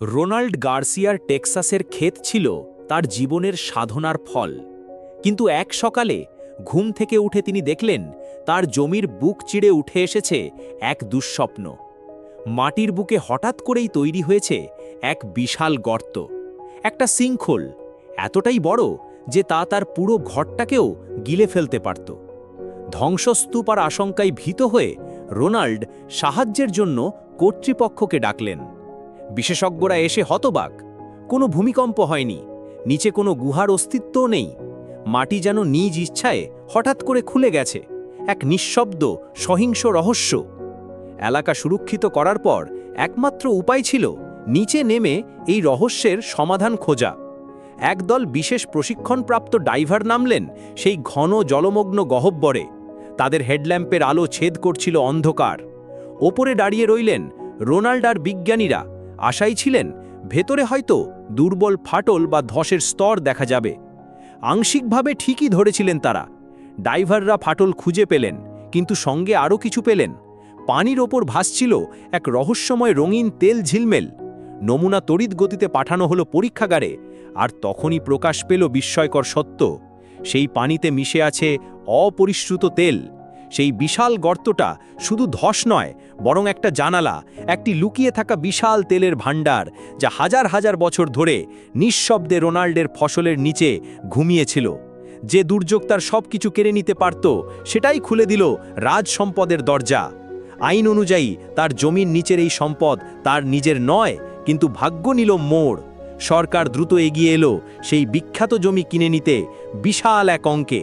Ronald গার্সিয়ার টেক্সাসের ক্ষেত ছিল তার জীবনের সাধনার ফল। কিন্তু এক সকালে ঘুম থেকে উঠে তিনি দেখলেন, তার জমির বুক চিড়ে উঠে এসেছে এক দুঃস্বপ্ন। মাটির বুকে হঠাৎ করেই তৈরি হয়েছে এক বিশাল গর্ত। একটা সিংখোল, এতটাই বড় যে তা তার পুরো ঘরটাকেও গিলে ফেলতে পারত। ধ্বংসস্তূপ আর আশঙ্কায় ভীত হয়ে রোনাল্ড সাহায্যের জন্য কর্তৃপক্ষকে ডাকলেন। বিশেষজ্ঞরা এসে হতবাক। কোনো ভূমিকম্প হয়নি, নিচে কোনো গুহার অস্তিত্বও নেই। মাটি যেন নিজ ইচ্ছায় হঠাৎ করে খুলে গেছে, এক নিঃশব্দ, সহিংস রহস্য। এলাকা সুরক্ষিত করার পর একমাত্র উপায় ছিল নিচে নেমে এই রহস্যের সমাধান খোঁজা। একদল বিশেষ প্রশিক্ষণপ্রাপ্ত ডাইভার নামলেন সেই ঘন জলমগ্ন গহব্বরে। তাদের হেডল্যাম্পের আলো ছেদ করছিল অন্ধকার। ওপরে দাঁড়িয়ে রইলেন রোনাল্ড আর বিজ্ঞানীরা। আশাই ছিলেন, ভেতরে হয়তো দুর্বল ফাটল বা ধসের স্তর দেখা যাবে। আংশিকভাবে ঠিকই ধরেছিলেন তারা। ডাইভাররা ফাটল খুঁজে পেলেন, কিন্তু সঙ্গে আরও কিছু পেলেন। পানির ওপর ভাসছিল এক রহস্যময় রঙিন তেল ঝিলমেল। নমুনা তড়িৎ গতিতে পাঠানো হলো পরীক্ষাগারে, আর তখনই প্রকাশ পেল বিস্ময়কর সত্য। সেই পানিতে মিশে আছে অপরিশ্রুত তেল। সেই বিশাল গর্তটা শুধু ধস নয়, বরং একটা জানালা, একটি লুকিয়ে থাকা বিশাল তেলের ভাণ্ডার, যা হাজার হাজার বছর ধরে নিঃশব্দে রোনাল্ডের ফসলের নিচে ঘুমিয়েছিল। যে দুর্যোগ তার সব কিছু কেড়ে নিতে পারত, সেটাই খুলে দিল রাজ সম্পদের দরজা। আইন অনুযায়ী তার জমির নিচের এই সম্পদ তার নিজের নয়, কিন্তু ভাগ্য নিল মোড়। সরকার দ্রুত এগিয়ে এলো সেই বিখ্যাত জমি কিনে নিতে বিশাল এক অঙ্কে।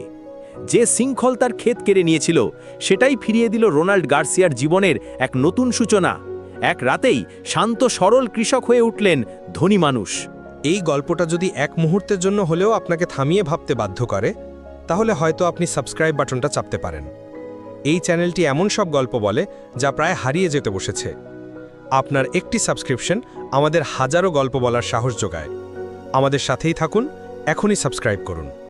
যে শৃঙ্খল তার ক্ষেত কেড়ে নিয়েছিল, সেটাই ফিরিয়ে দিল রোনাল্ড গার্সিয়ার জীবনের এক নতুন সূচনা। এক রাতেই শান্ত, সরল কৃষক হয়ে উঠলেন ধনী মানুষ। এই গল্পটা যদি এক মুহূর্তের জন্য হলেও আপনাকে থামিয়ে ভাবতে বাধ্য করে, তাহলে হয়তো আপনি সাবস্ক্রাইব বাটনটা চাপতে পারেন। এই চ্যানেলটি এমন সব গল্প বলে যা প্রায় হারিয়ে যেতে বসেছে। আপনার একটি সাবস্ক্রিপশন আমাদের হাজারো গল্প বলার সাহস যোগায়। আমাদের সাথেই থাকুন, এখনই সাবস্ক্রাইব করুন।